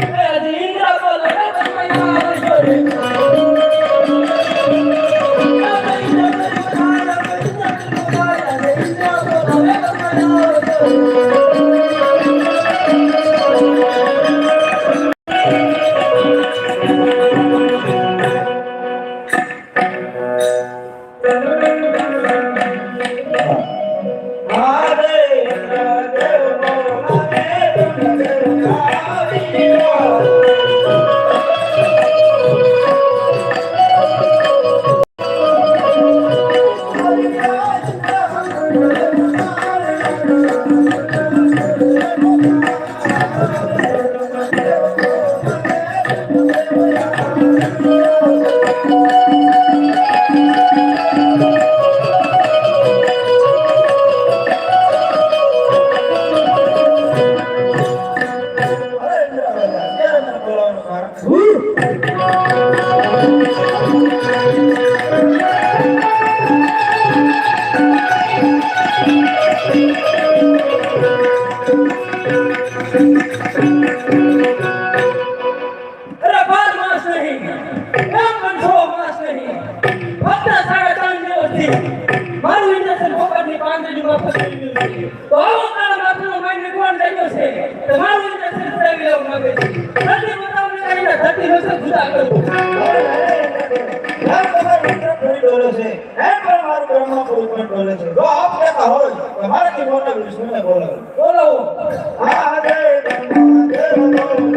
Pedrinho, gravando, cantando, cantando, chorando. रबाज मास नाही पण सो मास नाही. फक्त सगळ्या चांगली असते मानवी नसेल फोकांनी पांढरी वापस भाऊ काळ मात्र मांडली कोण जाईल असे? तर मानवी नसेल त्यावी लावून मागे. सती बतावली काही ना सती नसेल सुद्धा करतो ગયો છે? તો મારું બ્રહ્મ લેવા માંગે છે? જલ્દી બતાવો ને કાંઈ ના બોલે વિષ્ણુને બોલો કરું બોલાવો દેવ દેવરાજેન્દ્ર અત્યારે બોલાવવાનું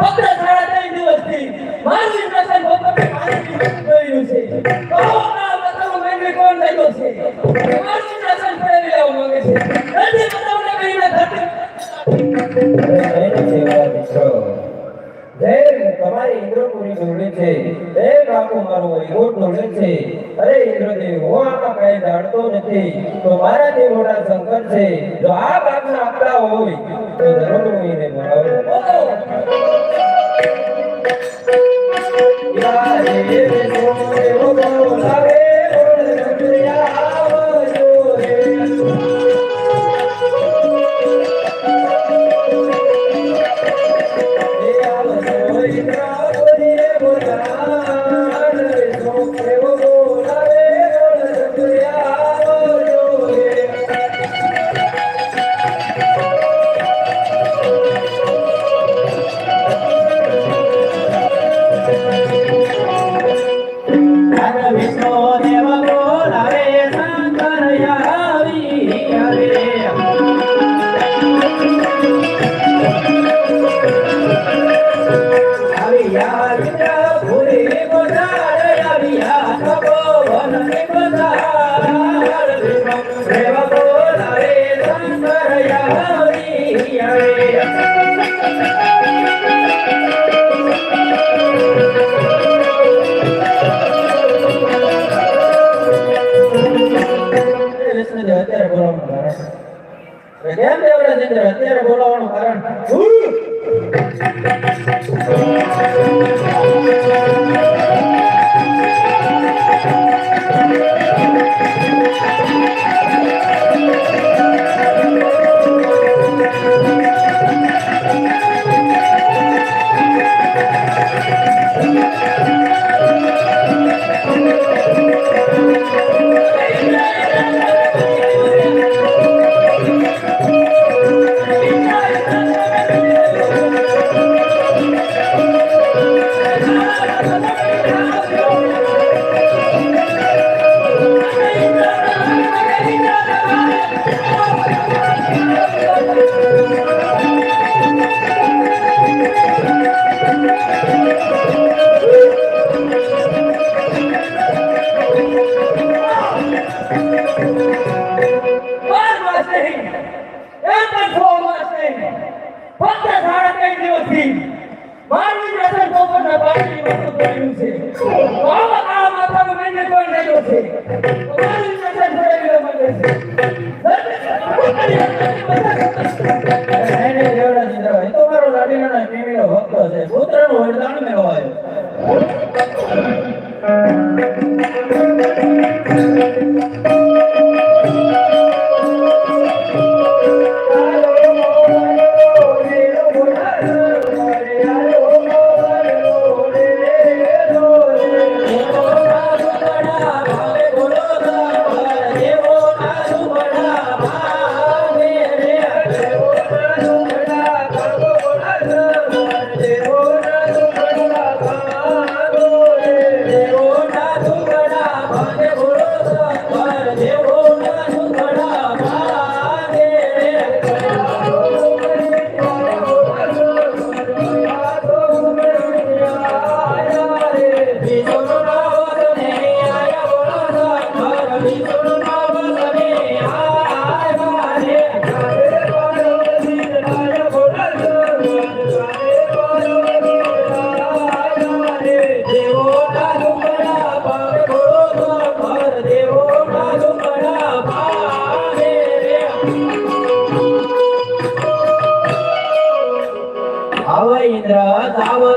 ફક્ત સાડા ત્રણ દિવસથી મારું પાંદડીમાં ગયું છે મારું જલ્દી બતાવો છે જય બાપુ મારો ઈગોટ ડોલે છે અરે ઇન્દ્રદેવ હું આમાં કઈ જાણતો નથી તો મારાથી મોટા શંકર છે. જો આ બાપના આપતા હોય, તો હું એને Yeah.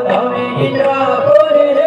તાવ તમે